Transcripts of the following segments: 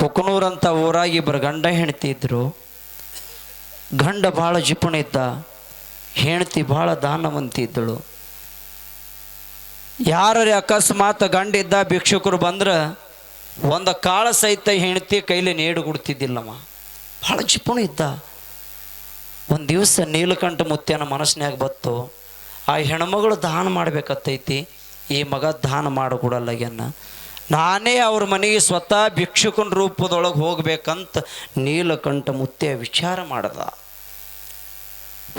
ಕುಕನೂರಂತ ಊರಾಗಿ ಇಬ್ಬರು ಗಂಡ ಹೆಂಡತಿ ಇದ್ರು. ಗಂಡ ಭಾಳ ಜಿಪುಣ ಇದ್ದ. ಹೆಂಡತಿ ಭಾಳ ದಾನವಂತ ಇದ್ದಳು. ಯಾರೇ ಅಕಸ್ಮಾತ್ ಗಂಡ ಇದ್ದ ಭಿಕ್ಷುಕರು ಬಂದ್ರೆ ಒಂದು ಕಾಳ ಸಹಿತ ಹೆಂಡತಿ ಕೈಲಿ ನೇಡು ಕೊಡ್ತಿದ್ದಿಲ್ಲಮ್ಮ ಭಾಳ ಜಿಪುಣ ಇದ್ದ. ಒಂದು ದಿವಸ ನೀಲಕಂಠ ಮುತ್ಯನ ಮನಸ್ಸಿನಾಗ ಬತ್ತು, ಆ ಹೆಣ್ಮಗಳು ದಾನ ಮಾಡ್ಬೇಕತ್ತೈತಿ, ಈ ಮಗ ದಾನ ಮಾಡಿಕೊಡಲ್ಲಗ್ಯನ್ನ ನಾನೇ ಅವ್ರ ಮನೆಗೆ ಸ್ವತಃ ಭಿಕ್ಷುಕನ ರೂಪದೊಳಗೆ ಹೋಗ್ಬೇಕಂತ ನೀಲಕಂಠ ಮುತ್ತೆ ವಿಚಾರ ಮಾಡ್ದ.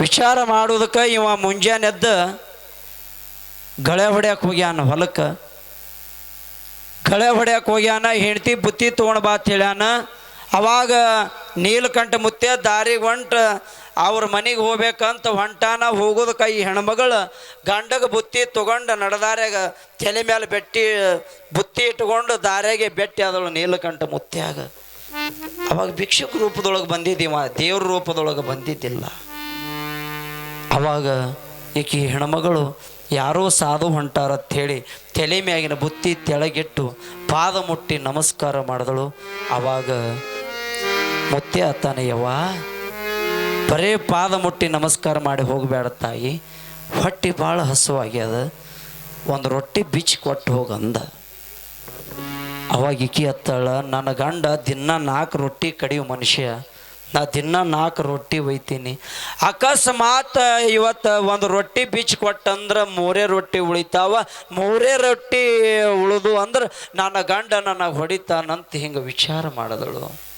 ವಿಚಾರ ಮಾಡೋದಕ್ಕೆ ಇವ ಮುಂಜಾನೆ ಎದ್ದ ಗಳೆ ಹೊಡ್ಯಕ್ಕೆ ಹೋಗ್ಯಾನ ಹೊಲಕ್ಕೆ. ಗಳೆ ಹೊಡ್ಯಕ್ಕೆ ಹೋಗ್ಯಾನ, ಹೆಂಡ್ತಿ ಬುತ್ತಿ ತೊಗೊಂಡು ಬಾ ಅಂತ ಹೇಳ್ಯಾನ. ಅವಾಗ ನೀಲಕಂಠ ಮುತ್ತೆ ದಾರಿಗೆ ಹೊಂಟ ಅವ್ರ ಮನೆಗೆ ಹೋಗ್ಬೇಕಂತ ಹೊಂಟಾನ ಹೋಗೋದಕ್ಕೆ ಈ ಹೆಣ್ಮಗಳು ಗಂಡಗೆ ಬುತ್ತಿ ತಗೊಂಡು ನಡೆದಾರ್ಯಾಗ ತಲೆ ಮೇಲೆ ಬೆಟ್ಟಿ, ಬುತ್ತಿ ಇಟ್ಕೊಂಡು ದಾರ್ಯಾಗೆ ಬೆಟ್ಟಿ ಆದಳು ನೀಲಕಂಠ ಮುತ್ಯಾಗ. ಅವಾಗ ಭಿಕ್ಷಕ ರೂಪದೊಳಗೆ ಬಂದಿದ್ದೀವ, ದೇವ್ರ ರೂಪದೊಳಗೆ ಬಂದಿದ್ದಿಲ್ಲ. ಅವಾಗ ಈಕೆ ಹೆಣ್ಮಗಳು ಯಾರೋ ಸಾಧು ಹೊಂಟಾರ ಹೇಳಿ ತಲೆ ಮ್ಯಾಗಿನ ಬುತ್ತಿ ತೆಳಗಿಟ್ಟು ಪಾದ ಮುಟ್ಟಿ ನಮಸ್ಕಾರ ಮಾಡಿದಳು. ಅವಾಗ ಮುತ್ತೆ ತಾನೆ ಯವ್ವ ಬರೇ ಪಾದ ಮುಟ್ಟಿ ನಮಸ್ಕಾರ ಮಾಡಿ ಹೋಗಬೇಡ ತಾಯಿ. ಹೊಟ್ಟೆ ಭಾಳ ಹಸುವಾಗ್ಯದ. ಒಂದು ರೊಟ್ಟಿ ಬಿಚ್ಚಿ ಕೊಟ್ಟು ಹೋಗಂದ. ಅವಾಗ ಇಕಿ ಹತ್ತಾಳ, ನನ್ನ ಗಂಡ ದಿನ ನಾಲ್ಕು ರೊಟ್ಟಿ ಕಡಿಯೋ ಮನುಷ್ಯ. ನಾ ದಿನ ನಾಲ್ಕು ರೊಟ್ಟಿ ಒಯ್ತೀನಿ. ಅಕಸ್ಮಾತ್ ಇವತ್ತು ಒಂದು ರೊಟ್ಟಿ ಬಿಚ್ಚಿ ಕೊಟ್ಟಂದ್ರೆ ಮೂರೇ ರೊಟ್ಟಿ ಉಳಿತಾವ. ಮೂರೇ ರೊಟ್ಟಿ ಉಳಿದು ಅಂದ್ರೆ ನನ್ನ ಗಂಡ ನನಗೆ ಹೊಡಿತಾನಂತ ಹಿಂಗೆ ವಿಚಾರ ಮಾಡಿದಳು.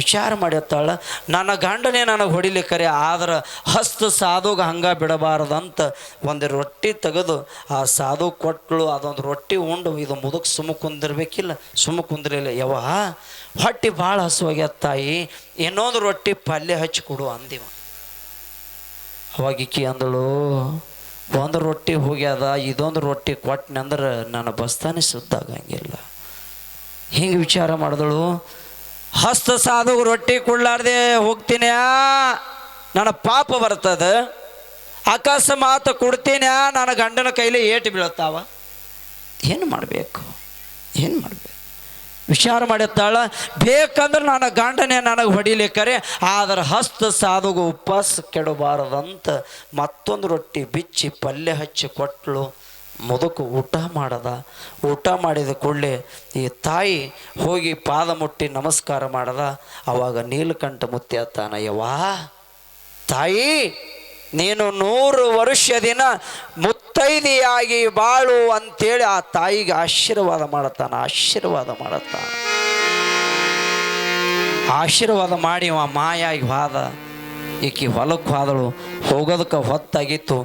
ವಿಚಾರ ಮಾಡಿರ್ತಾಳ, ನನ್ನ ಗಂಡನೇ ನನಗೆ ಹೊಡಿಲಿಕ್ಕರೆ ಆದ್ರೆ ಹಸ್ತ ಸಾಧುಗ ಹಂಗ ಬಿಡಬಾರದಂತ ಒಂದು ರೊಟ್ಟಿ ತೆಗೆದು ಆ ಸಾಧು ಕೊಟ್ಟಳು ಅದೊಂದು ರೊಟ್ಟಿ ಉಂಡು, ಇದು ಮುದುಕ್ ಸುಮ್ಮ ಕುಂದಿರ್ಬೇಕಿಲ್ಲ ಸುಮ್ಮ ಕುಂದಿರಲಿಲ್ಲ ಯವ ಹೊಟ್ಟೆ ಭಾಳ ಹಸುವಾಗ್ಯದ ತಾಯಿ, ಇನ್ನೊಂದು ರೊಟ್ಟಿ ಪಲ್ಯ ಹಚ್ಚಿ ಕೊಡು ಅಂದಿವ. ಅವಾಗ ಈಕಿ ಅಂದಳು, ಒಂದು ರೊಟ್ಟಿ ಹೋಗ್ಯದ, ಇದೊಂದು ರೊಟ್ಟಿ ಕೊಟ್ಟನೆ ಅಂದ್ರೆ ನನ್ನ ಬಸ್ತಾನೆ ಸುದ್ದಾಗಂಗಿಲ್ಲ ಹಿಂಗೆ ವಿಚಾರ ಮಾಡಿದಳು ಹಸ್ತ ಸಾಧು ರೊಟ್ಟಿ ಕೊಡ್ಲಾರ್ದೆ ಹೋಗ್ತೀನಿ ನನ್ನ ಪಾಪ ಬರ್ತದ. ಅಕಸ್ಮಾತ್ ಕೊಡ್ತೀನಿ ನನ್ನ ಗಂಡನ ಕೈಲಿ ಏಟು ಬೀಳುತ್ತಾವ. ಏನು ಮಾಡಬೇಕು? ಏನು ಮಾಡಬೇಕು? ವಿಚಾರ ಮಾಡುತ್ತಾಳ ಬೇಕಂದ್ರೆ ನನ್ನ ಗಂಡನೇ ನನಗೆ ಹೊಡಿಲಿಕ್ಕರೆ, ಆದ್ರೆ ಹಸ್ತ ಸಾಧುಗೂ ಉಪವಾಸ ಕೆಡಬಾರದಂತ ಮತ್ತೊಂದು ರೊಟ್ಟಿ ಬಿಚ್ಚಿ ಪಲ್ಯ ಹಚ್ಚಿ ಕೊಟ್ಟಳು ಮುದುಕು ಊಟ ಮಾಡದ. ಊಟ ಮಾಡಿದ ಕೂಡಲೇ ಈ ತಾಯಿ ಹೋಗಿ ಪಾದ ಮುಟ್ಟಿ ನಮಸ್ಕಾರ ಮಾಡದ. ಅವಾಗ ನೀಲಕಂಠ ಮುತ್ತಿ ಯವ್ವಾ, ತಾಯಿ, ನೀನು ನೂರು ವರ್ಷ ದಿನ ಮುತ್ತೈದಿಯಾಗಿ ಬಾಳು ಅಂತೇಳಿ ಆ ತಾಯಿಗೆ ಆಶೀರ್ವಾದ ಮಾಡತ್ತಾನ ಆಶೀರ್ವಾದ ಮಾಡತ್ತಾನ. ಆಶೀರ್ವಾದ ಮಾಡಿ ಅವ ಮಾಯಾಗಿ ಹೋದ. ಈಕಿ ಹೊಲಕ್ಕೆ ಹೋದಳು. ಹೋಗೋದಕ್ಕೆ ಹೊತ್ತಾಗಿತ್ತು.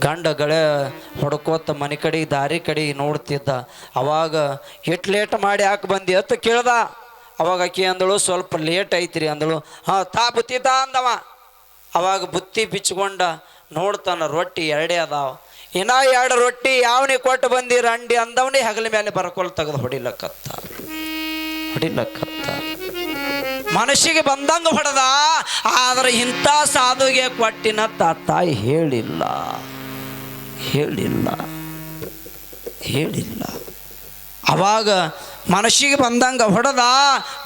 ಗಂಡ ಗಳೆ ಹೊಡ್ಕೋತ ಮನೆ ಕಡೆ, ದಾರಿ ಕಡೆ ನೋಡ್ತಿದ್ದ. ಅವಾಗ ಎಷ್ಟು ಲೇಟ್ ಮಾಡಿ ಯಾಕೆ ಬಂದಿ? ಅಂತ ಕೇಳ್ದ. ಅವಾಗ ಆಕಿ ಅಂದಳು, ಸ್ವಲ್ಪ ಲೇಟ್ ಐತ್ರಿ. ಅಂದಳು, ಹಾಂ, ತಾ ಬುತ್ತಿದ್ದ ಅಂದವ. ಅವಾಗ ಬುತ್ತಿ ಬಿಚ್ಕೊಂಡ ನೋಡ್ತಾನ, ರೊಟ್ಟಿ ಎರಡೇ ಅದಾವ. ಇನ್ನ ಎರಡು ರೊಟ್ಟಿ ಯಾವನಿಗೆ ಕೊಟ್ಟು ಬಂದಿರ ಅಂಡಿ ಅಂದವನೇ ಹಗಲ ಮೇಲೆ ಬರ್ಕೊಲ್ ತೆಗೆದು ಹೊಡಿಲಕ್ಕತ್ತ ಹೊಡಿಲಕ್ಕತ್ತ ಮನಸ್ಸಿಗೆ ಬಂದಂಗೆ ಹೊಡೆದ, ಆದರೆ ಇಂಥ ಸಾಧುಗೆ ಕೊಟ್ಟಿನ ತಾಯಿ ಹೇಳಿಲ್ಲ. ಹೇಳಿಲ್ಲ. ಹೇಳಿಲ್ಲ. ಅವಾಗ ಮನಸ್ಸಿಗೆ ಬಂದಂಗ ಹೊಡೆದ,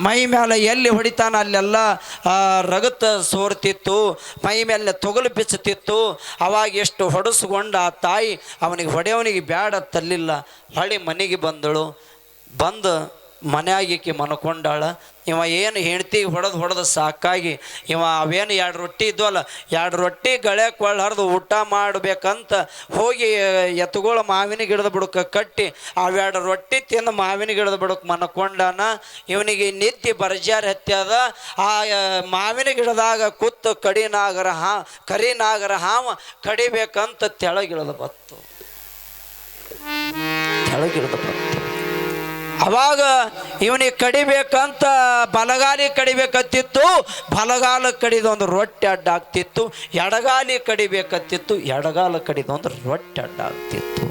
ಮೈ ಮೇಲೆ ಎಲ್ಲಿ ಹೊಡಿತಾನ ಅಲ್ಲೆಲ್ಲ ರಗತ ಸೋರ್ತಿತ್ತು, ಮೈ ಮೇಲೆ ತೊಗಲು ಬಿಚ್ಚುತ್ತಿತ್ತು. ಅವಾಗ ಎಷ್ಟು ಹೊಡೆಸ್ಕೊಂಡ ಆ ತಾಯಿ, ಅವನಿಗೆ ಹೊಡೆಯವನಿಗೆ ಬ್ಯಾಡ ತಲ್ಲಿಲ್ಲ. ಹೊಳಿ ಮನೆಗೆ ಬಂದಳು. ಬಂದು ಮನೆಯಾಗಿಕ್ಕೆ ಮನ್ಕೊಂಡಾಳ. ಇವ ಏನು ಹೆಂಡ್ತಿಗೆ ಹೊಡೆದು ಹೊಡೆದು ಸಾಕಾಗಿ, ಇವ ಅವೇನು ಎರಡು ರೊಟ್ಟಿ ಇದ್ವಲ್ಲ, ಎರಡು ರೊಟ್ಟಿ ಗಳೆ ಕೊಳ್ಳ ಹರಿದು ಊಟ ಮಾಡಬೇಕಂತ ಹೋಗಿ ಎತ್ತುಗಳ ಮಾವಿನ ಗಿಡದ ಬುಡಕ್ಕೆ ಕಟ್ಟಿ ಅವೆರಡು ರೊಟ್ಟಿ ತಿಂದು ಮಾವಿನ ಗಿಡದ ಬುಡಕ್ಕೆ ಮನಕೊಂಡಾನ, ಇವನಿಗೆ ನಿತ್ಯ ಬರ್ಜಾರಿ ಹತ್ಯದ ಆ ಮಾವಿನ ಗಿಡದಾಗ ಕೂತು ಕಡಿನಾಗರ ಹಾ ಕರಿ ನಾಗರ ಹಾವ ಕಡಿಬೇಕಂತ ತೆಳಗಿಳದ ಬತ್ತು. ತೆಳಗಿಳದ ಅವಾಗ ಇವನಿಗೆ ಕಡಿಬೇಕಂತ ಬಲಗಾಲಿ ಕಡಿಬೇಕತ್ತಿತ್ತು, ಬಲಗಾಲ ಕಡಿದೊಂದು ರೊಟ್ಟಿ ಅಡ್ಡ ಆಗ್ತಿತ್ತು ಎಡಗಾಲಿ ಕಡಿಬೇಕತ್ತಿತ್ತು, ಎಡಗಾಲ ಕಡಿದೊಂದು ರೊಟ್ಟಿ ಅಡ್ಡ ಆಗ್ತಿತ್ತು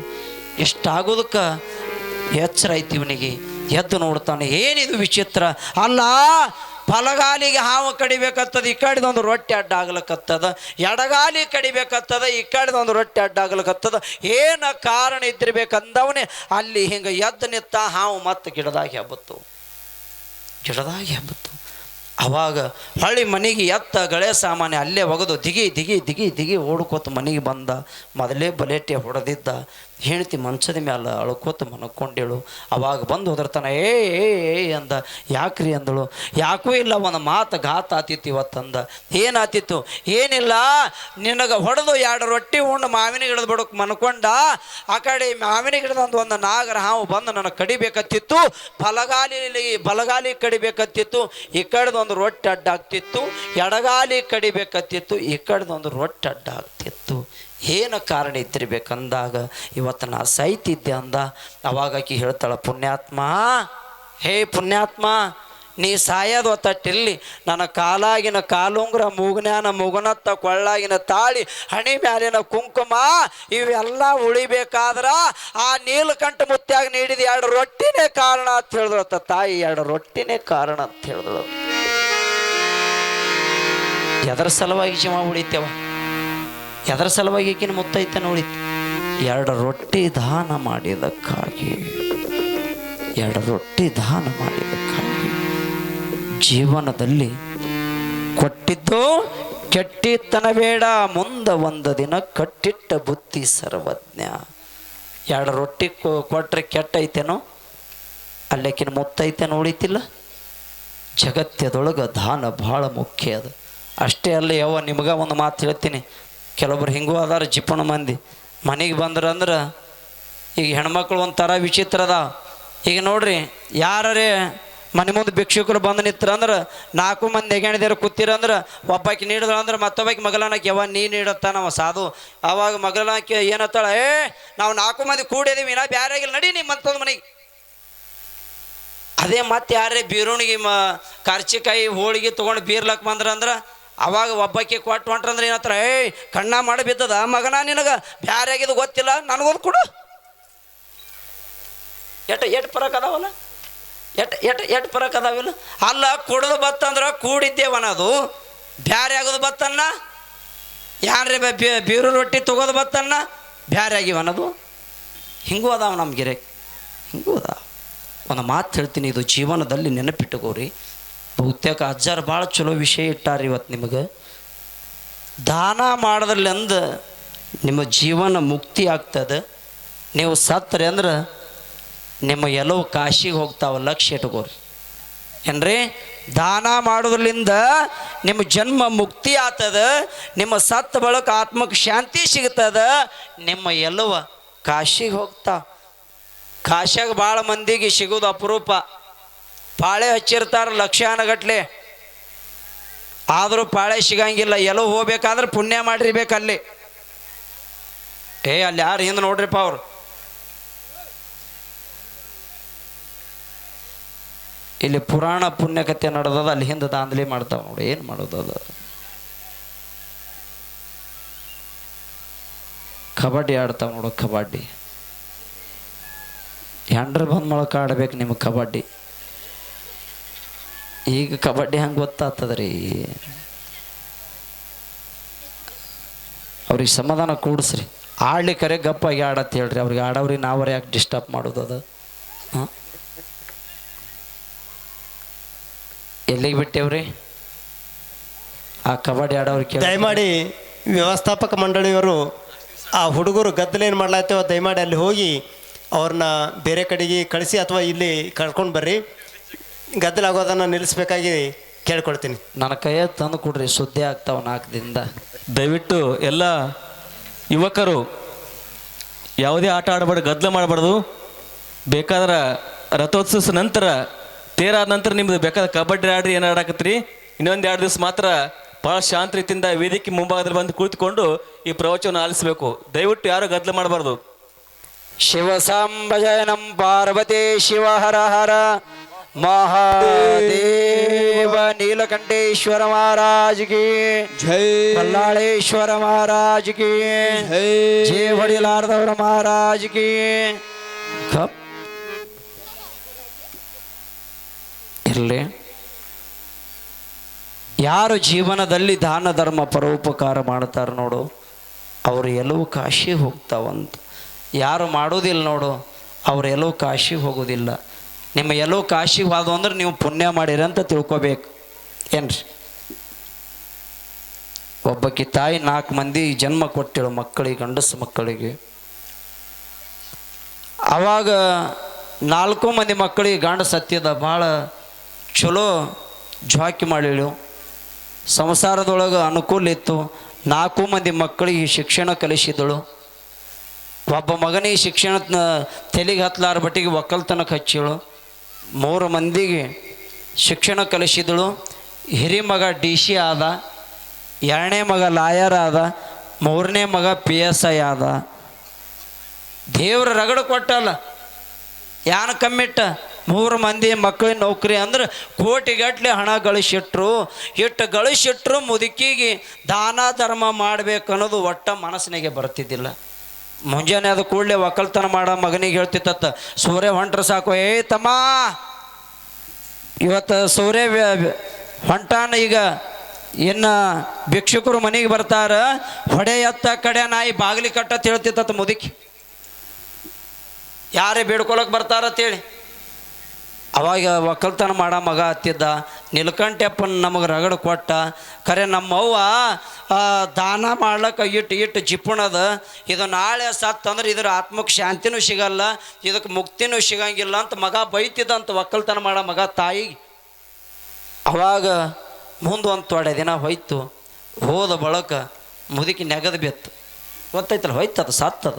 ಎಚ್ಚರ ಐತಿ ಇವನಿಗೆ. ಎದ್ದು ನೋಡ್ತಾನೆ, ಏನಿದು ವಿಚಿತ್ರ? ಅಲ್ಲ ಬಲಗಾಲಿಗೆ ಹಾವು ಕಡಿಬೇಕತ್ತದ, ಈ ಕಡೆದ ಒಂದು ರೊಟ್ಟಿ ಅಡ್ಡ ಆಗ್ಲಕತ್ತದ ಎಡಗಾಲಿ ಕಡಿಬೇಕತ್ತದ, ಈ ಒಂದು ರೊಟ್ಟಿ ಅಡ್ಡ ಆಗ್ಲಕತ್ತದ ಏನು ಕಾರಣ ಇದ್ದಿರ್ಬೇಕಂದವನೇ ಅಲ್ಲಿ ಹಿಂಗೆ ಎದ್ದು ನಿತ್ತ ಹಾವು ಮತ್ತೆ ಗಿಡದಾಗಿ ಹಬ್ಬತ್ತು. ಗಿಡದಾಗಿ ಹಬ್ಬತ್ತು. ಅವಾಗ ಹಳ್ಳಿ ಮನೆಗೆ ಎತ್ತ ಗಳೆ ಸಾಮಾನ್ಯ ಅಲ್ಲೇ ಒಗೆದು ದಿಗಿ ದಿಗಿ ದಿಗಿ ದಿಗಿ ಓಡ್ಕೋತ ಮನೆಗೆ ಬಂದ. ಮೊದಲೇ ಬಲೇಟೆ ಹೊಡೆದಿದ್ದ. ಹೆಂಡತಿ ಮಂಚದ ಮೇಲೆ ಅಳ್ಕೋತ ಮನಕೊಂಡೇಳು. ಅವಾಗ ಬಂದು ಹೋದಿರ್ತಾನ, ಏ ಏ ಅಂದ. ಯಾಕ್ರಿ? ಅಂದಳು. ಯಾಕೂ ಇಲ್ಲ ಒಂದು ಮಾತು ಘಾತ ಆತಿತ್ತು ಇವತ್ತಂದ. ಏನಾತಿತ್ತು ಏನಿಲ್ಲ. ನಿನಗೆ ಹೊಡೆದು ಎರಡು ರೊಟ್ಟಿ ಉಂಡು, ಮಾವಿನ ಗಿಡದ ಬಡಕ್ ಮನ್ಕೊಂಡ. ಆ ಕಡೆ ಮಾವಿನ ಗಿಡದಂದು ಒಂದು ನಾಗರ ಹಾವು ಬಂದು ನನಗೆ ಕಡಿಬೇಕತ್ತಿತ್ತು. ಬಲಗಾಲಿ ಬಲಗಾಲಿ ಕಡಿಬೇಕತ್ತಿತ್ತು. ಈ ಕಡೆದೊಂದು ರೊಟ್ಟಿ ಅಡ್ಡ ಆಗ್ತಿತ್ತು. ಎಡಗಾಲಿ ಕಡಿಬೇಕತ್ತಿತ್ತು. ಈ ಕಡೆದೊಂದು ರೊಟ್ಟಿ ಅಡ್ಡ ಆಗ್ತಿತ್ತು. ಏನು ಕಾರಣ ಇದ್ದಿರ್ಬೇಕಂದಾಗ ಇವತ್ತು ನಾ ಸಾಯ್ತಿದ್ದೆ ಅಂದ. ಅವಾಗ ಆಕಿ ಹೇಳ್ತಾಳ, ಪುಣ್ಯಾತ್ಮ, ಹೇ ಪುಣ್ಯಾತ್ಮ, ನೀ ಸಾಯೋದು ಒತ್ತಟ್ಟಿಲ್ಲಿ ನನ್ನ ಕಾಲಾಗಿನ ಕಾಲುಂಗ್ರ, ಮೂಗ್ನ್ಯಾನ, ಮುಗುನತ್ತ, ಕೊಳ್ಳಾಗಿನ ತಾಳಿ, ಹಣಿ ಮ್ಯಾಲಿನ ಕುಂಕುಮ, ಇವೆಲ್ಲ ಉಳಿಬೇಕಾದ್ರ ಆ ನೀಲಕಂಠ ಮುತ್ಯಾಗ ನೀಡಿದ ಎರಡು ರೊಟ್ಟಿನೇ ಕಾರಣ ಅಂತ ಹೇಳಿದ್ರತ್ತ ತಾಯಿ. ಎರಡು ರೊಟ್ಟಿನೇ ಕಾರಣ ಅಂತ ಹೇಳಿದ್ರು ಎದರ ಸಲುವಾಗಿ ಜೀವ ಉಳಿತೇವ? ಎದರ ಸಲುವಾಗಿ ಈಗಿನ ಮುತ್ತೈತೆ ನೋಡಿ. ಎರಡು ರೊಟ್ಟಿ ದಾನ ಮಾಡಿದಕ್ಕಾಗಿ. ಎರಡು ರೊಟ್ಟಿ ದಾನ ಮಾಡಿದಕ್ಕಾಗಿ. ಜೀವನದಲ್ಲಿ ಕೊಟ್ಟಿದ್ದು ಕೆಟ್ಟಿತನ ಬೇಡ. ಮುಂದ ಒಂದು ದಿನ ಕಟ್ಟಿಟ್ಟ ಬುತ್ತಿ ಸರ್ವಜ್ಞ. ಎರಡು ರೊಟ್ಟಿ ಕೊಟ್ಟರೆ ಕೆಟ್ಟೈತೇನೋ ಅಲ್ಲೇಕಿನ ಮುತ್ತೈತೆ ನೋಡಿತಿಲ್ಲ? ಜಗತ್ತದೊಳಗೆ ದಾನ ಭಾಳ ಮುಖ್ಯ ಅದು. ಅಷ್ಟೇ ಅಲ್ಲ ಯಾವ ನಿಮ್ಗೆ ಒಂದು ಮಾತು ಹೇಳ್ತೀನಿ. ಕೆಲವೊಬ್ರು ಹಿಂಗೂ ಅದಾರ ಜಿಪ್ಪಣ ಮಂದಿ. ಮನೆಗೆ ಬಂದ್ರಂದ್ರೆ ಈಗ ಹೆಣ್ಮಕ್ಳು ಒಂಥರ ವಿಚಿತ್ರ ಅದ. ಈಗ ನೋಡ್ರಿ ಯಾರೇ ಮನೆ ಮುಂದೆ ಭಿಕ್ಷುಕರು ಬಂದು ನಿಂತ್ರಂದ್ರೆ ನಾಲ್ಕು ಮಂದಿ ನೆಗೆಣಿದೇರು ಕೂತಿರಂದ್ರೆ ಒಬ್ಬಾಕಿ ನೀಡಿದ್ರು ಅಂದ್ರೆ ಮತ್ತೊಬ್ಬಾಕಿ ಮಗಳನಕ್ಕೆ ಯಾವ ನೀ ನೀಡತ್ತ ನಾವು ಸಾಧು. ಅವಾಗ ಮಗಳನಕ್ಕೆ ಏನತ್ತಾಳ, ಏ, ನಾವು ನಾಲ್ಕು ಮಂದಿ ಕೂಡಿದೀವಿ ನಾ ಬ್ಯಾರೆ ಆಗಿಲ್ಲ, ನಡಿ ನಿಮ್ಮ ಮತ್ತೊಂದು ಮನೆಗೆ. ಅದೇ ಮತ್ತೆ ಯಾರೇ ಬೀರುಣಿಗೆ ಮ ಕಾರ್ಚಿಕಾಯಿ ಹೋಳಿಗೆ ತೊಗೊಂಡು ಬೀರ್ಲಕ್ಕೆ ಬಂದ್ರ ಅಂದ್ರೆ ಅವಾಗ ಒಬ್ಬಕ್ಕೆ ಕೊಟ್ಟು ಹೊಂಟ್ರಂದ್ರೆ ಏನತ್ರ, ಏಯ್, ಕಣ್ಣ ಮಾಡಿ ಬಿದ್ದದ? ಮಗನ ನಿನಗೆ? ಬ್ಯಾರೆ ಆಗಿದ್ದು ಗೊತ್ತಿಲ್ಲ, ನನಗೊಂದು ಕೊಡು. ಎಟ್ ಎಟ್ ಪರಕ್ ಅದಾವಲ್ಲ? ಎಟ್ ಎಟ್ ಎಟ್ ಪರಕ್ ಅಲ್ಲ, ಕೊಡೋದು ಬತ್ತಂದ್ರೆ ಕೂಡಿದ್ದೇವನದು. ಬ್ಯಾರೆ ಆಗೋದು ಬತ್ತನ್ನ ಯಾರೇ ಬೀರು ರೊಟ್ಟಿ ತಗೋದು ಬತ್ತನ್ನ? ಬ್ಯಾರೆ ಆಗಿವನದು ಹಿಂಗೂ ಅದಾವ ನಮ್ಮ ಗಿರೆ ಹಿಂಗೂ ಅದಾವ. ಒಂದು ಮಾತು ಹೇಳ್ತೀನಿ, ಇದು ಜೀವನದಲ್ಲಿ ನೆನಪಿಟ್ಟುಕೋರಿ. ಬಹುತೇಕ ಅಜ್ಜಾರ್ ಭಾಳ ಚಲೋ ವಿಷಯ ಇಟ್ಟಾರ ಇವತ್ತು ನಿಮಗೆ. ದಾನ ಮಾಡೋದ್ರಲ್ಲಿಂದ ನಿಮ್ಮ ಜೀವನ ಮುಕ್ತಿ ಆಗ್ತದೆ. ನೀವು ಸತ್ತರೆ ಅಂದ್ರೆ ನಿಮ್ಮ ಎಲ್ಲವೂ ಕಾಶಿಗೆ ಹೋಗ್ತಾವ ಲಕ್ಷ ಇಟ್ಕೋರಿ. ಏನ್ರಿ? ದಾನ ಮಾಡೋದ್ರಲಿಂದ ನಿಮ್ಮ ಜನ್ಮ ಮುಕ್ತಿ ಆತದ ನಿಮ್ಮ ಸತ್ತ ಬಳಕ ಆತ್ಮಕ್ಕೆ ಶಾಂತಿ ಸಿಗ್ತದ, ನಿಮ್ಮ ಎಲ್ಲವ ಕಾಶಿಗೆ ಹೋಗ್ತಾವ. ಕಾಶಿಯಾಗ ಭಾಳ ಮಂದಿಗೆ ಸಿಗೋದು ಅಪರೂಪ. ಪಾಳೆ ಹಚ್ಚಿರ್ತಾರ ಲಕ್ಷಾನಗಟ್ಲೆ ಆದರೂ ಪಾಳೆ ಸಿಗಂಗಿಲ್ಲ, ಎಲ್ಲೋ ಹೋಗ್ಬೇಕಾದ್ರೆ ಪುಣ್ಯ ಮಾಡ್ರಿ ಬೇಕಲ್ಲಿ ಏ, ಅಲ್ಲಿ ಯಾರು ಹಿಂದೆ ನೋಡ್ರಿಪ್ಪ ಅವ್ರು. ಇಲ್ಲಿ ಪುರಾಣ ಪುಣ್ಯಕಥೆ ನಡೆದದ, ಅಲ್ಲಿ ಹಿಂದೆ ದಾಂಧಲಿ ಮಾಡ್ತಾವ ನೋಡಿ, ಏನು ಮಾಡೋದು ಕಬಡ್ಡಿ ಆಡ್ತಾವ ನೋಡು, ಕಬಡ್ಡಿ. ಹೆಂಡ್ರ ಬಂದ ಮೊಳಕ ಆಡ್ಬೇಕು ನಿಮ್ಗೆ ಕಬಡ್ಡಿ. ಈಗ ಕಬಡ್ಡಿ ಹಂಗೆ ಗೊತ್ತಾಗ್ತದ್ರಿ? ಅವ್ರಿಗೆ ಸಮಾಧಾನ ಕೂಡಿಸ್ರಿ. ಆಡ್ಲಿಕ್ಕರೆ ಗಪ್ಪಾಗಿ ಆಡತ್ತೆ ಹೇಳ್ರಿ. ಅವ್ರಿಗೆ ಆಡವ್ರಿ ನಾವರ ಯಾಕೆ ಡಿಸ್ಟರ್ಬ್ ಮಾಡೋದು ಅದು? ಹಾಂ? ಎಲ್ಲಿಗೆ ಬಿಟ್ಟೇವ್ರಿ? ಆ ಕಬಡ್ಡಿ ಆಡೋರು ಕೇಳಿ ದಯಮಾಡಿ ವ್ಯವಸ್ಥಾಪಕ ಮಂಡಳಿಯವರು ಆ ಹುಡುಗರು ಗದ್ದಲ ಏನು ಮಾಡ್ಲಾಗ್ತೇವ ದಯಮಾಡಿ ಅಲ್ಲಿ ಹೋಗಿ ಅವ್ರನ್ನ ಬೇರೆ ಕಡೆಗೆ ಕಳಿಸಿ ಅಥವಾ ಇಲ್ಲಿ ಕರ್ಕೊಂಡು ಬರ್ರಿ. ಗದ್ದಲ ಆಗೋದನ್ನ ನಿಲ್ಲಿಸ್ಬೇಕಾಗಿ ಕೇಳ್ಕೊಳ್ತೀನಿ. ನನ್ನ ಕೈಯ ತಂದು ಕೊಡ್ರಿ ಸುದ್ದಿ ಆಗ್ತಾವ ನಾಲ್ಕು ದಿನದ ದಯವಿಟ್ಟು ಎಲ್ಲ ಯುವಕರು ಯಾವುದೇ ಆಟ ಆಡಬಾರ್ದು ಗದ್ದಲ ಮಾಡಬಾರ್ದು. ಬೇಕಾದ್ರೆ ರಥೋತ್ಸವ ನಂತರ ತೇರಾದ ನಂತರ ನಿಮ್ದು ಬೇಕಾದ ಕಬಡ್ಡಿ ಆಡ್ರಿ ಏನು ಆಡಾಕತ್ರಿ ಇನ್ನೊಂದು ಎರಡು ದಿವಸ ಮಾತ್ರ ಭಾಳ ಶಾಂತ ರೀತಿಯಿಂದ ವೇದಿಕೆ ಮುಂಭಾಗದಲ್ಲಿ ಬಂದು ಕುಳಿತುಕೊಂಡು ಈ ಪ್ರವಚನ ಆಲಿಸಬೇಕು. ದಯವಿಟ್ಟು ಯಾರು ಗದ್ದಲ ಮಾಡಬಾರ್ದು. ಶಿವ ಸಾಂಬಜಯನಂ ಪಾರ್ವತಿ ಶಿವ ಹರ ಹರ. ಮಹಾದೇವ ನೀಲಕಂಠೇಶ್ವರ ಮಹಾರಾಜ್ ಕಿ. ಜೈ. ಬಲ್ಲಾಳೇಶ್ವರ ಮಹಾರಾಜ್ ಕಿ. ಜೈ. ಜೇ ಹೊಡಿಲಾರ್ದವ್ರ ಮಹಾರಾಜ್ ಕಿ. ಕಪ್ ಇರಲಿ. ಯಾರು ಜೀವನದಲ್ಲಿ ದಾನ ಧರ್ಮ ಪರೋಪಕಾರ ಮಾಡ್ತಾರೆ ನೋಡು ಅವರು ಎಲ್ಲವೂ ಕಾಶಿ ಹೋಗ್ತಾವಂತ. ಯಾರು ಮಾಡೋದಿಲ್ಲ ನೋಡು ಅವ್ರು ಎಲ್ಲವೂ ಕಾಶಿ ಹೋಗೋದಿಲ್ಲ. ನಿಮ್ಮ ಎಲ್ಲೋ ಆಶೀರ್ವಾದ ಅಂದ್ರೆ ನೀವು ಪುಣ್ಯ ಮಾಡಿರಿ ಅಂತ ತಿಳ್ಕೊಬೇಕು. ಏನ್ರಿ? ಒಬ್ಬಕಿ ತಾಯಿ ನಾಲ್ಕು ಮಂದಿ ಜನ್ಮ ಕೊಟ್ಟಿಳು ಮಕ್ಕಳಿಗೆ, ಗಂಡಸು ಮಕ್ಕಳಿಗೆ. ಅವಾಗ ನಾಲ್ಕು ಮಂದಿ ಮಕ್ಕಳಿಗೆ ಗಂಡ ಸತ್ಯದ ಭಾಳ ಚಲೋ ಜ್ವಾಕಿ ಮಾಡಿಳು. ಸಂಸಾರದೊಳಗೆ ಅನುಕೂಲ ಇತ್ತು. ನಾಲ್ಕು ಮಂದಿ ಮಕ್ಕಳಿಗೆ ಶಿಕ್ಷಣ ಕಲಿಸಿದಳು. ಒಬ್ಬ ಮಗನಿಗೆ ಶಿಕ್ಷಣ ತೆಲಿಗೆ ಹತ್ತಲಾರ ಬಟ್ಟಿಗೆ ಒಕ್ಕಲ್ತನಕ್ಕೆ ಹಚ್ಚಿಳು. ಮೂರು ಮಂದಿಗೆ ಶಿಕ್ಷಣ ಕಲಿಸಿದಳು. ಹಿರಿ ಮಗ ಡಿ ಸಿ ಆದ, ಎರಡನೇ ಮಗ ಲಾಯರ್ ಆದ, ಮೂರನೇ ಮಗ ಪಿ ಎಸ್ ಐ ಆದ. ದೇವ್ರ ರಗಡು ಕೊಟ್ಟಲ್ಲ. ಯಾನ ಕಮ್ಮಿಟ್ಟ? ಮೂರು ಮಂದಿ ಮಕ್ಕಳಿಗೆ ನೌಕರಿ ಅಂದ್ರೆ ಕೋಟಿಗಟ್ಟಲೆ ಹಣ ಗಳಿಸಿಟ್ರು. ಇಟ್ಟು ಗಳಿಸಿಟ್ರು ಮುದುಕಿಗೆ ದಾನ ಧರ್ಮ ಮಾಡ್ಬೇಕು ಅನ್ನೋದು ಒಟ್ಟ ಮನಸ್ಸಿನಾಗೆ ಬರ್ತಿದ್ದಿಲ್ಲ. ಮುಂಜಾನೆ ಅದು ಕೂಡಲೇ ಒಕ್ಕಲ್ತನ ಮಾಡೋ, ಮಗನಿಗೆ ಹೇಳ್ತಿತ್ತ ಸೂರ್ಯ ಹೊಂಟ್ರೆ ಸಾಕು. ಏ ತಮ್ಮ, ಇವತ್ತು ಸೂರ್ಯ ಹೊಂಟಾನ ಈಗ. ಇನ್ನು ಭಿಕ್ಷುಕರು ಮನೆಗೆ ಬರ್ತಾರ, ಹೊಡೆ ಎತ್ತ ಕಡೆ ನಾಯಿ ಬಾಗಿಲಿ ಕಟ್ಟ ಹೇಳ್ತಿತ್ತ ಮುದುಕಿ. ಯಾರೇ ಬೇಡ್ಕೊಳಕ್ ಬರ್ತಾರತ್ತೇಳಿ ಅವಾಗ ಒಕ್ಕಲ್ತನ ಮಾಡ ಮಗ ಹತ್ತಿದ್ದ ನಿಲ್ಕಂಠಪ್ಪನ ನಮಗೆ ರಗಡು ಕೊಟ್ಟ, ಖರೆ ನಮ್ಮವ್ವ ದಾನ ಮಾಡ್ಲಕ್ಕ ಇಟ್ಟು ಇಟ್ಟು ಜಿಪ್ಪಣದ, ಇದು ನಾಳೆ ಸತ್ತಂದ್ರೆ ಇದ್ರ ಆತ್ಮಕ್ಕೆ ಶಾಂತಿನೂ ಸಿಗಲ್ಲ ಇದಕ್ಕೆ ಮುಕ್ತಿನೂ ಸಿಗಂಗಿಲ್ಲ ಅಂತ ಮಗ ಬೈತಿದ್ದಂತ ಒಕ್ಕಲ್ತನ ಮಾಡ ಮಗ ತಾಯಿ. ಅವಾಗ ಮುಂದೆ ಒಂದು ತೊಡೆ ದಿನ ಹೋಯ್ತು, ಹೋದ ಬಳಕ ಮುದುಕಿ ನೆಗದು ಬಿತ್ತು. ಗೊತ್ತೈತಲ್ಲ ಹೋಯ್ತದ ಸತ್ತದ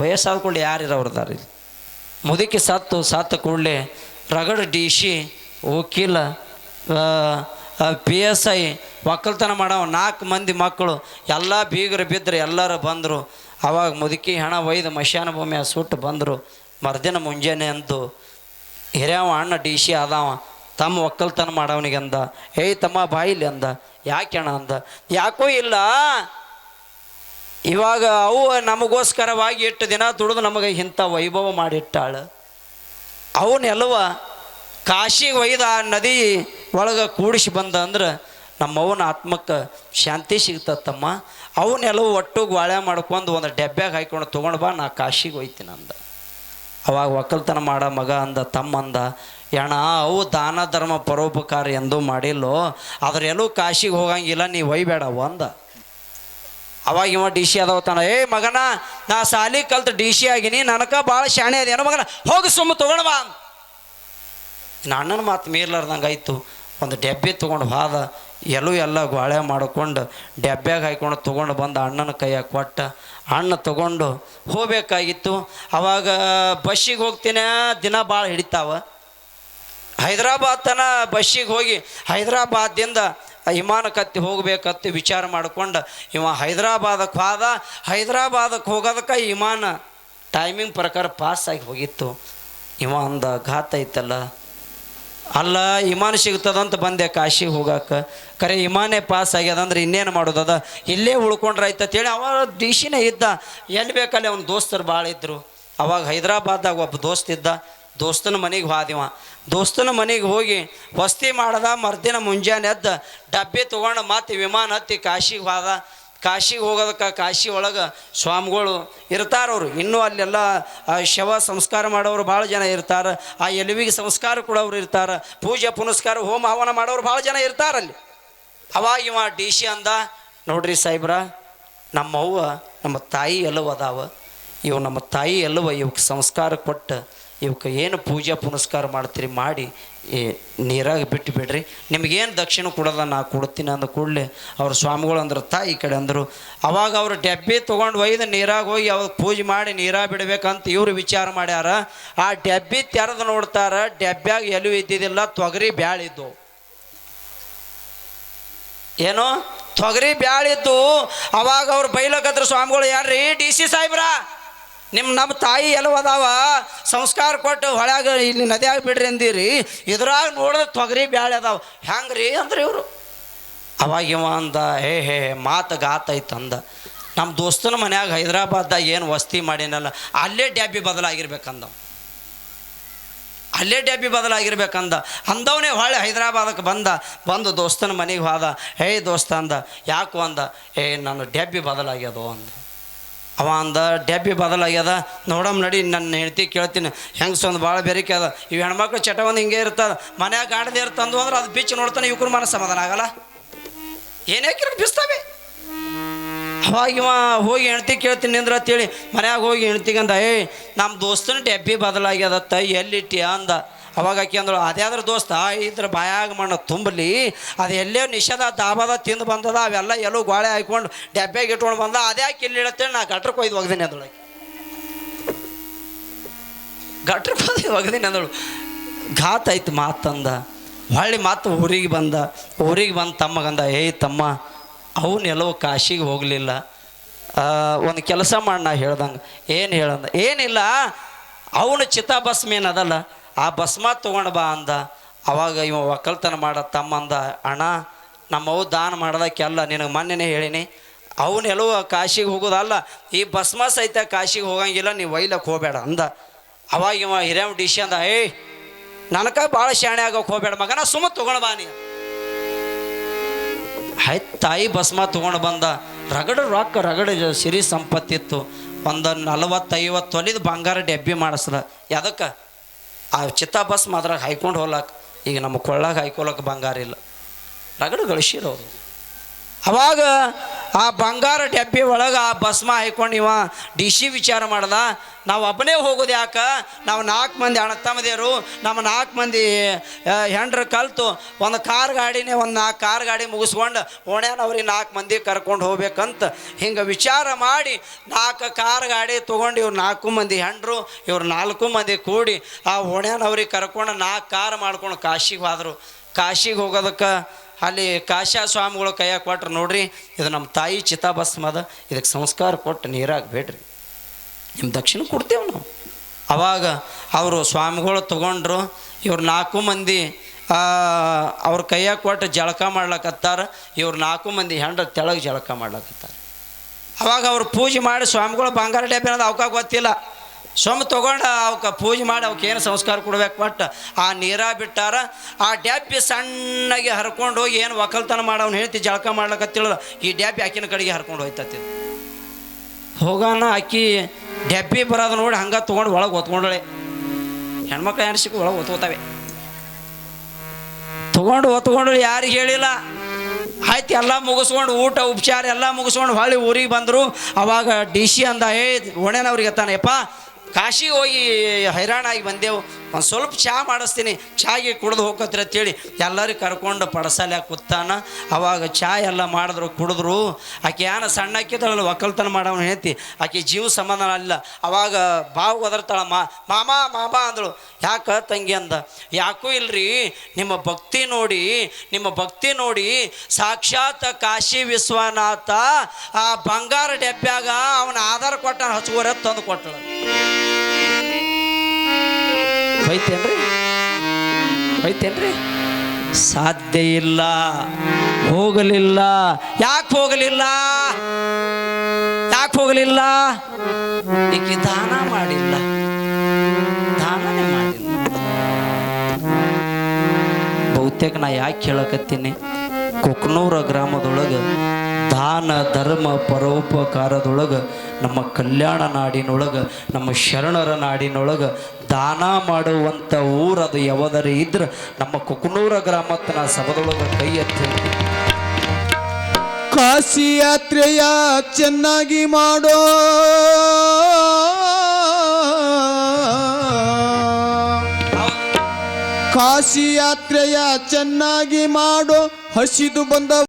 ವಯಸ್ಸಾದ ಕೂಡಲೇ ಯಾರಿರೋರ್ದಾರ ಇಲ್ಲಿ. ಮುದುಕಿ ಸತ್ತು, ಸತ್ತ ಕೂಡಲೇ ರಗಡ ಡಿ ಸಿ, ವಕೀಲ ಪಿ ಎಸ್ ಐ, ಒಕ್ಕಲ್ತನ ಮಾಡವ ನಾಲ್ಕು ಮಂದಿ ಮಕ್ಕಳು. ಎಲ್ಲ ಬೀಗರು ಬಿದ್ದರು ಎಲ್ಲರೂ ಬಂದರು. ಅವಾಗ ಮುದುಕಿ ಹಣ ಒಯ್ದು ಮಶಾನ ಭೂಮಿಯ ಸುಟ್ಟು ಬಂದರು. ಮರ್ದಿನ ಮುಂಜಾನೆ ಅಂತು ಹಿರಿಯವ, ಅಣ್ಣ ಡಿ ಸಿ ಅದಾವ ತಮ್ಮ ಒಕ್ಕಲ್ತನ ಮಾಡವನಿಗೆ ಅಂದ. ಏಯ್, ತಮ್ಮ ಬಾಯಿಲಿ ಅಂದ. ಯಾಕೆ ಅಣ್ಣ ಅಂದ. ಯಾಕೋ ಇಲ್ಲ. ಇವಾಗ ಅವು ನಮಗೋಸ್ಕರವಾಗಿ ಎಷ್ಟು ದಿನ ದುಡಿದು ನಮಗೆ ಇಂಥ ವೈಭವ ಮಾಡಿಟ್ಟಾಳ. ಅವನ್ನೆಲ್ಲವ ಕಾಶಿ ಒಯ್ದ ಆ ನದಿ ಒಳಗೆ ಕೂಡಿಸಿ ಬಂದ ಅಂದ್ರೆ ನಮ್ಮವನ ಆತ್ಮಕ್ಕೆ ಶಾಂತಿ ಸಿಗ್ತತ್ತಮ್ಮ. ಅವನ್ನೆಲ್ಲವೂ ಒಟ್ಟು ಗ್ವಾಳೆ ಮಾಡ್ಕೊಂಡು ಒಂದು ಡೆಬ್ಬ್ಯಾಗ ಹಾಕ್ಕೊಂಡು ತೊಗೊಂಡು ಬಾ, ನಾ ಕಾಶಿಗೆ ಹೋಯ್ತೀನಿ ಅಂದ. ಅವಾಗ ಒಕ್ಕಲ್ತನ ಮಾಡೋ, ಮಗ ಅಂದ, ತಮ್ಮ ಅಂದ ಅಣ್ಣ ಅವು ದಾನ ಧರ್ಮ ಪರೋಪಕಾರ ಎಂದೂ ಮಾಡಿಲ್ಲೋ, ಆದರೆ ಎಲ್ಲೂ ಕಾಶಿಗೆ ಹೋಗಂಗಿಲ್ಲ ನೀವು ಒಯ್ಬೇಡವು ಅಂದ. ಅವಾಗ ಇವ ಡಿ ಸಿ ಅದಾವತಾನ ಏ ಮಗನ, ನಾ ಸಾಲಿ ಕಲ್ತು ಡಿ ಸಿ ಆಗಿನಿ, ನನಕ ಭಾಳ ಶಾಣೆ ಅದೇನೋ ಮಗನ, ಹೋಗಿ ಸುಮ್ಮ. ಇನ್ನು ಅಣ್ಣನ ಮಾತು ಮೀರ್ಲಾರ್ದಂಗೆ ಆಯಿತು. ಒಂದು ಡೆಬ್ಬೆ ತೊಗೊಂಡು ಹಾದ, ಎಲ್ಲೂ ಎಲ್ಲ ಗೋಳೆ ಮಾಡಿಕೊಂಡು ಡೆಬ್ಬ್ಯಾಗ ಹಾಕ್ಕೊಂಡು ತೊಗೊಂಡು ಬಂದು ಅಣ್ಣನ ಕೈಯಾಗ ಕೊಟ್ಟ. ಅಣ್ಣ ತೊಗೊಂಡು ಹೋಗ್ಬೇಕಾಗಿತ್ತು. ಅವಾಗ ಬಸ್ಸಿಗೆ ಹೋಗ್ತೀನಿ, ದಿನ ಭಾಳ ಹಿಡಿತಾವ. ಹೈದರಾಬಾದ್ ತನ ಬಸ್ಸಿಗೆ ಹೋಗಿ ಹೈದರಾಬಾದಿಂದ ವಿಮಾನ ಕತ್ತಿ ಹೋಗ್ಬೇಕತ್ತಿ ವಿಚಾರ ಮಾಡ್ಕೊಂಡು ಇವ ಹೈದರಾಬಾದಕ್ಕೆ ಹೋದ. ಹೈದರಾಬಾದಕ್ಕೆ ಹೋಗೋದಕ್ಕೆ ವಿಮಾನ ಟೈಮಿಂಗ್ ಪ್ರಕಾರ ಪಾಸ್ ಆಗಿ ಹೋಗಿತ್ತು. ಇವ ಅಂದ ಘಾತ ಐತಲ್ಲ. ಅಲ್ಲ, ವಿಮಾನ ಸಿಗ್ತದಂತ ಬಂದೆ ಕಾಶಿಗೆ ಹೋಗಾಕ. ಕರೆ, ವಿಮಾನೇ ಪಾಸ್ ಆಗ್ಯದ ಅಂದ್ರೆ ಇನ್ನೇನು ಮಾಡೋದದ ಇಲ್ಲೇ ಉಳ್ಕೊಂಡ್ರೆ ಆಯ್ತಂತೇಳಿ ಅವ ದೇಶಿನೇ ಇದ್ದ. ಎಲ್ಲಿ ಬೇಕಲ್ಲಿ ಅವ್ನ ದೋಸ್ತರು ಭಾಳ ಇದ್ದರು ಅವಾಗ ಹೈದರಾಬಾದ್ದಾಗ ಒಬ್ಬ ದೋಸ್ತ ಇದ್ದ. ದೋಸ್ತನ ಮನೆಗೆ ಹೋದಿವ. ದೋಸ್ತನ ಮನೆಗೆ ಹೋಗಿ ವಸ್ತಿ ಮಾಡದ, ಮರ್ದಿನ ಮುಂಜಾನೆ ಎದ್ದ, ಡಬ್ಬಿ ತೊಗೊಂಡು ಮತ್ತೆ ವಿಮಾನ ಹತ್ತಿ ಕಾಶಿಗೆ ಹೋದ. ಕಾಶಿಗೆ ಹೋಗೋದಕ್ಕೆ ಕಾಶಿ ಒಳಗೆ ಸ್ವಾಮಿಗಳು ಇರ್ತಾರವ್ರು ಇನ್ನೂ ಅಲ್ಲೆಲ್ಲ ಶವ ಸಂಸ್ಕಾರ ಮಾಡೋರು ಭಾಳ ಜನ ಇರ್ತಾರೆ. ಆ ಎಲುವಿಗೆ ಸಂಸ್ಕಾರ ಕೊಡೋರು ಇರ್ತಾರೆ. ಪೂಜೆ, ಪುನಸ್ಕಾರ, ಹೋಮ, ಹವನ ಮಾಡೋರು ಭಾಳ ಜನ ಇರ್ತಾರಲ್ಲಿ ಅವಾಗ ಇವ ಡಿ ಸಿ ಅಂದ, ನೋಡ್ರಿ ಸಾಹೇಬ್ರ, ನಮ್ಮವ್ವ, ನಮ್ಮ ತಾಯಿ ಎಲ್ಲವ ಅದಾವ. ಇವು ನಮ್ಮ ತಾಯಿ ಎಲ್ಲವ ಇವಕ್ಕೆ ಸಂಸ್ಕಾರ ಕೊಟ್ಟು ಇವಕ್ಕೆ ಏನು ಪೂಜೆ ಪುನಸ್ಕಾರ ಮಾಡ್ತೀರಿ ಮಾಡಿ ನೀರಾಗಿ ಬಿಟ್ಟು ಬಿಡ್ರಿ. ನಿಮಗೇನು ದಕ್ಷಿಣ ಕೊಡೋದ ನಾ ಕೊಡ್ತೀನಿ ಅಂದ ಕೂಡಲೇ ಅವ್ರ ಸ್ವಾಮಿಗಳು ಅಂದ್ರೆ, ತಾಯಿ ಈ ಕಡೆ ಅಂದರು, ಅವಾಗ ಅವರು ಡಬ್ಬಿ ತೊಗೊಂಡು ಒಯ್ದು ನೀರಾಗಿ ಹೋಗಿ ಅವ್ರು ಪೂಜೆ ಮಾಡಿ ನೀರಾಗಿ ಬಿಡಬೇಕಂತ ಇವರು ವಿಚಾರ ಮಾಡ್ಯಾರ. ಆ ಡಬ್ಬಿ ತೆರೆದು ನೋಡ್ತಾರ ಡಬ್ಬ್ಯಾಗ ಎಲ್ಲೂ ಇದ್ದಿದ್ದಿಲ್ಲ, ತೊಗರಿ ಬ್ಯಾಳಿದ್ದು ಏನು? ತೊಗರಿ ಬ್ಯಾಳಿದ್ದು ಅವಾಗ ಅವ್ರು ಬೈಲಕತ್ರ ಸ್ವಾಮಿಗಳು, ಯಾರ್ರಿ ಡಿ ಸಿ ಸಾಹೇಬ್ರ? ನಿಮ್ಮ ನಮ್ಮ ತಾಯಿ ಅದಾವ, ಸಂಸ್ಕಾರ ಕೊಟ್ಟು ಹೊಳ್ಯಾಗ ಇಲ್ಲಿ ನದಿಯಾಗ ಬಿಡ್ರಿ ಅಂದಿರಿ, ಇದ್ರಾಗ ನೋಡಿದ್ರೆ ತೊಗರಿ ಬ್ಯಾಳೆ ಅದಾವ. ಹೆಂಗ್ರಿ ಅಂದ್ರೆ ಇವರು? ಅವಾಗ ಅಂದ, ಹೇ ಹೇ ಮಾತು ಗಾತೈತಂದ ನಮ್ಮ ದೋಸ್ತನ ಮನ್ಯಾಗ ಹೈದರಾಬಾದ್ದಾಗ ಏನು ವಸ್ತಿ ಮಾಡಿನಲ್ಲ, ಅಲ್ಲೇ ಡ್ಯಾಬಿ ಬದಲಾಗಿರ್ಬೇಕಂದ ಅಲ್ಲೇ ಡ್ಯಾಬಿ ಬದಲಾಗಿರ್ಬೇಕಂದ. ಅಂದವನೇ ಹೊಳೆ ಹೈದ್ರಾಬಾದಕ್ಕೆ ಬಂದ, ಬಂದು ದೋಸ್ತನ ಮನೆಗೆ ಹೋದ, ಹೇ ದೋಸ್ತ ಅಂದ, ಯಾಕೋ ಅಂದ, ಏ, ನಾನು ಡ್ಯಾಬಿ ಬದಲಾಗ್ಯದೋ ಅಂದ. ಅವ ಅಂದ, ಡೆಬ್ಬಿ ಬದಲಾಗ್ಯದ. ನೋಡಮ್ ನಡಿ ನನ್ನ ಹೆಂಡತಿ ಕೇಳ್ತೀನಿ. ಹೆಂಗಸು ಒಂದು ಭಾಳ ಬೇರೆಕೆ ಅದ. ಇವು ಹೆಣ್ಮಕ್ಳು ಚಟ ಒಂದು ಹಿಂಗೆ ಇರ್ತದ ಮನ್ಯಾಗ ಗಾಡದೆ ಇರ್ತಂದು ಅಂದ್ರೆ ಅದು ಬಿಚ್ಚಿ ನೋಡ್ತಾನೆ ಇವ್ರ ಮನ ಸಮಾಧಾನ ಆಗಲ್ಲ. ಏನೇ ಕಿರಕ್ ಬಿಸ್ತಾವೆ? ಅವಾಗ ಇವ ಹೋಗಿ ಹೆಣ್ತಿ ಕೇಳ್ತೀನಿ ನಿಂದ್ರ ಅಂತೇಳಿ ಮನ್ಯಾಗ ಹೋಗಿ ಹೆಣ್ತಿಗಂದ ಏ ನಮ್ಮ ದೋಸ್ತನ ಡೆಬ್ಬಿ ಬದಲಾಗ್ಯದತ್ತ ಎಲ್ಲಿಟ್ಟಿ ಅಂದ. ಅವಾಗ ಆಕಿ ಅಂದಳು ಅದ್ಯಾದ್ರ ದೋಸ್ತ, ಇದ್ರ ಬಾಯಾಗ ಮಣ್ಣು ತುಂಬಲಿ, ಅದು ಎಲ್ಲೇ ನಿಷೇಧ ದಾಬಾದ ತಿಂದು ಬಂದದ, ಅವೆಲ್ಲ ಎಲ್ಲೋ ಗೋಳೆ ಹಾಕ್ಕೊಂಡು ಡಬ್ಬೆಗೆ ಇಟ್ಕೊಂಡು ಬಂದ ಅದ್ಯಾಕೆ ಇಲ್ಲಿ ಇಡತ್ತೇಳಿ ನಾ ಗಟ್ರಕ್ಕೆ ಒಯ್ದು ಒಗ್ದೀನಿ ಅದೊಳಗೆ ಗಟ್ರಕ್ಕೆ ಒಯ್ದು ಒಗ್ದೀನಿ ಅಂದಳು. ಘಾತ್ ಆಯ್ತು ಮಾತಂದ, ಹೊಳ್ಳಿ ಮಾತು ಊರಿಗೆ ಬಂದ, ಊರಿಗೆ ಬಂದು ತಮ್ಮಗಂದ ಏಯ್ ತಮ್ಮ, ಅವನು ಎಲ್ಲವೂ ಕಾಶಿಗೆ ಹೋಗಲಿಲ್ಲ. ಒಂದು ಕೆಲಸ ಮಾಡಿ ನಾ ಹೇಳ್ದಂಗೆ. ಏನು ಹೇಳಂದ? ಏನಿಲ್ಲ, ಅವನು ಚಿತಾಭಸ್ಮ ಏನದಲ್ಲ ಆ ಭಸ್ಮ ತೊಗೊಂಡು ಬಾ ಅಂದ. ಅವಾಗ ಇವ ಒಕ್ಕಲ್ತನ ಮಾಡ ತಮ್ಮಂದ ಅಣ್ಣ ನಮ್ಮವು ದಾನ ಮಾಡೋದಕ್ಕೆಲ್ಲ ನಿನಗೆ ಮೊನ್ನೆನೇ ಹೇಳಿನಿ. ಅವನು ಕಾಶಿಗೆ ಹೋಗೋದಲ್ಲ ಈ ಭಸ್ಮ ಸಹಿತ ಕಾಶಿಗೆ ಹೋಗಂಗಿಲ್ಲ ನೀವು ಒಯ್ಲಕ್ಕೆ ಹೋಗಬೇಡ ಅಂದ. ಅವಾಗ ಇವ ಹಿರೇಮ್ ಡಿಶಿ ಅಂದ ಏಯ್ ನನಕ ಭಾಳ ಶಾಣೆ ಆಗೋಕೆ ಹೋಗ್ಬೇಡ ಮಗನ, ಸುಮ್ಮ ತೊಗೊಂಡು ಬಾ ನೀ ಆಯ್ತು ತಾಯಿ ಭಸ್ಮ ತೊಗೊಂಡು ಬಂದ. ರಗಡ ರೊಕ್ಕ ರಗಡ ಸಿರಿ ಸಂಪತ್ತಿತ್ತು. ಒಂದು ನಲವತ್ತೈವತ್ತು ತೊಲಿದ ಬಂಗಾರ ಡೆಬ್ಬಿ ಮಾಡಿಸ್ದ. ಯಾದಕ್ಕೆ? ಆ ಚಿತ್ತಾಭಸ್ಮ ಅದ್ರಾಗ ಹಾಯ್ಕೊಂಡು ಹೋಗ್ಲಾಕ ಈಗ ನಮ್ಮ ಕೊಳ್ಳಾಗ ಹಾಯ್ಕೊಳಕ್ಕೆ ಬಂಗಾರ ಇಲ್ಲ. ರಗಡು ಗಳಿಸಿರೋರು. ಅವಾಗ ಆ ಬಂಗಾರ ಡಬ್ಬಿ ಒಳಗೆ ಆ ಭಸ್ಮ ಹಾಯ್ಕೊಂಡು ಇವ ಡಿ ಸಿ ವಿಚಾರ ಮಾಡ್ದ. ನಾವು ಒಬ್ಬನೇ ಹೋಗೋದು ಯಾಕೆ? ನಾವು ನಾಲ್ಕು ಮಂದಿ ಅಣ್ಣ ತಮ್ಮದೇರು ನಮ್ಮ ನಾಲ್ಕು ಮಂದಿ ಹೆಂಡ್ರು ಕಲ್ತು ಒಂದು ಕಾರ್ ಗಾಡಿನೇ ಒಂದು ನಾಲ್ಕು ಕಾರ್ ಗಾಡಿ ಮುಗಿಸ್ಕೊಂಡು ಓಣ್ಯಾನವ್ರಿಗೆ ನಾಲ್ಕು ಮಂದಿ ಕರ್ಕೊಂಡು ಹೋಗ್ಬೇಕಂತ ಹಿಂಗೆ ವಿಚಾರ ಮಾಡಿ ನಾಲ್ಕು ಕಾರ್ ಗಾಡಿ ತೊಗೊಂಡು ಇವ್ರು ನಾಲ್ಕು ಮಂದಿ ಹೆಂಡ್ರು, ಇವ್ರು ನಾಲ್ಕು ಮಂದಿ ಕೂಡಿ ಆ ಓಣ್ಯಾನವ್ರಿಗೆ ಕರ್ಕೊಂಡು ನಾಲ್ಕು ಕಾರ್ ಮಾಡ್ಕೊಂಡು ಕಾಶಿಗೆ ಹೋದರು. ಕಾಶಿಗೆ ಹೋಗೋದಕ್ಕೆ ಅಲ್ಲಿ ಕಾಶಾ ಸ್ವಾಮಿಗಳು ಕೈಯಾಗ ಕೊಟ್ರು ನೋಡ್ರಿ, ಇದು ನಮ್ಮ ತಾಯಿ ಚಿತಾಭಸ್ಮ ಅದ, ಇದಕ್ಕೆ ಸಂಸ್ಕಾರ ಕೊಟ್ಟು ನೀರಾಗ ಬೇಡ್ರಿ. ನಿಮ್ಮ ದಕ್ಷಿಣ ಕೊಡ್ತೇವೆ ನಾವು. ಅವಾಗ ಅವರು ಸ್ವಾಮಿಗಳು ತಗೊಂಡ್ರು, ಇವ್ರು ನಾಲ್ಕು ಮಂದಿ ಅವ್ರ ಕೈಯಾಗ ಕೊಟ್ಟು ಜಳಕ ಮಾಡ್ಲಕತ್ತಾರ, ಇವ್ರು ನಾಲ್ಕು ಮಂದಿ ಹೆಂಡ್ರ ತೆಳಗೆ ಜಳಕ ಮಾಡ್ಲಕತ್ತಾರ. ಅವಾಗ ಅವ್ರು ಪೂಜೆ ಮಾಡಿ ಸ್ವಾಮಿಗಳು ಬಂಗಾರ ಡಬ್ಬಿ ಅವಕಾಶ ಗೊತ್ತಿಲ್ಲ. ಸೊಮ್ಮ ತೊಗೊಂಡು ಅವಕ್ಕೆ ಪೂಜೆ ಮಾಡಿ, ಅವಕ್ಕೆ ಏನು ಸಂಸ್ಕಾರ ಕೊಡ್ಬೇಕು ಬಟ್ ಆ ನೀರ ಬಿಟ್ಟಾರ, ಆ ಡ್ಯಾಪಿ ಸಣ್ಣಗೆ ಹರ್ಕೊಂಡು ಹೋಗಿ ಏನು ಒಕ್ಕಲ್ತನ ಮಾಡವ್ನು ಹೇಳ್ತಿ ಜಳಕ ಮಾಡ್ಲಕತ್ತಿಲ್ಲ ಈ ಡ್ಯಾಪಿ ಆಕಿನ ಕಡೆಗೆ ಹರ್ಕೊಂಡು ಹೋಯ್ತತಿ. ಹೋಗೋಣ ಅಕ್ಕಿ ಡ್ಯಾಪಿ ಬರೋದು ನೋಡಿ ಹಂಗೆ ತೊಗೊಂಡು ಒಳಗೆ ಒತ್ಕೊಂಡಳೆ ಹೆಣ್ಮಕ್ಳು ಹೆಣ್ಸಿಕ್ ಒಳಗೆ ಒತ್ಕೋತಾವೆ ತೊಗೊಂಡು ಒತ್ಕೊಂಡು ಯಾರಿಗೆ ಹೇಳಿಲ್ಲ. ಆಯ್ತು, ಎಲ್ಲ ಮುಗಿಸ್ಕೊಂಡು ಊಟ, ಉಪಚಾರ ಎಲ್ಲ ಮುಗಿಸ್ಕೊಂಡು ಹೊಳ್ಳಿ ಊರಿಗೆ ಬಂದರು. ಅವಾಗ ಡಿ ಸಿ ಅಂದ ಏ ಒಣೆನವ್ರಿಗೆ ತಾನೆಯಪ್ಪ ಕಾಶಿ ಹೋಗಿ ಹೈರಾಣಾಗಿ ಬಂದೆವು. ಒಂದು ಸ್ವಲ್ಪ ಚಹಾ ಮಾಡಿಸ್ತೀನಿ. ಚಾಗೆ ಕುಡ್ದು ಹೋಗತ್ರಿ ಅಂತೇಳಿ ಎಲ್ಲರೂ ಕರ್ಕೊಂಡು ಪಡಸಾಲೆ ಕುತ್ತಾನ ಅವಾಗ ಚಹಾ ಎಲ್ಲ ಮಾಡಿದ್ರು, ಕುಡಿದ್ರು. ಆಕೆ ಏನ ಸಣ್ಣ ಆಕಿದಳಲ್ಲ ಒಕ್ಕಲ್ತನ ಮಾಡವನು ಹೇಳ್ತಿ ಆಕೆ ಜೀವ ಸಂಬಂಧ ಅಲ್ಲ. ಅವಾಗ ಬಾವು ಒದರ್ತಾಳ ಮಾಮಾ, ಮಾಮ ಅಂದಳು. ಯಾಕ ತಂಗಿ ಅಂದ. ಯಾಕೂ ಇಲ್ರಿ. ನಿಮ್ಮ ಭಕ್ತಿ ನೋಡಿ, ನಿಮ್ಮ ಭಕ್ತಿ ನೋಡಿ ಸಾಕ್ಷಾತ್ ಕಾಶಿ ವಿಶ್ವನಾಥ ಆ ಬಂಗಾರ ಡೆಬ್ಬ್ಯಾಗ ಅವನ ಆಧಾರ ಕೊಟ್ಟ ಹಚ್ಚುವರೆ ತಂದು ಕೊಟ್ಟಳು. ಹೋಯ್ತೇನ್ರಿ? ಹೋಯ್ತೇನ್ರಿ? ಸಾಧ್ಯ ಇಲ್ಲ, ಹೋಗಲಿಲ್ಲ. ಯಾಕೆ ಹೋಗಲಿಲ್ಲ? ಯಾಕೆ ಹೋಗಲಿಲ್ಲ? ಈಕೆ ದಾನ ಮಾಡಿಲ್ಲ. ದಾನನೇ ಮಾಡಿಲ್ಲ. ಬಹುತೇಕ ನಾ ಯಾಕೆ ಕೇಳಕತ್ತೀನಿ? ಕೊಕ್ನೂರ ಗ್ರಾಮದೊಳಗೆ ದಾನ, ಧರ್ಮ, ಪರೋಪಕಾರದೊಳಗೆ, ನಮ್ಮ ಕಲ್ಯಾಣ ನಾಡಿನೊಳಗೆ, ನಮ್ಮ ಶರಣರ ನಾಡಿನೊಳಗೆ ದಾನ ಮಾಡುವಂಥ ಊರದು ಯಾವುದರೇ ಇದ್ರೆ ನಮ್ಮ ಕುಕನೂರ ಗ್ರಾಮತ್ತ ನಾ ಸಭದೊಳಗೆ ಕೈ ಎತ್ತಿ ಕಾಶಿ ಯಾತ್ರೆಯ ಚೆನ್ನಾಗಿ ಮಾಡೋ ಕಾಶಿ ಯಾತ್ರೆಯ ಚೆನ್ನಾಗಿ ಮಾಡೋ ಹಸಿದು ಬಂದ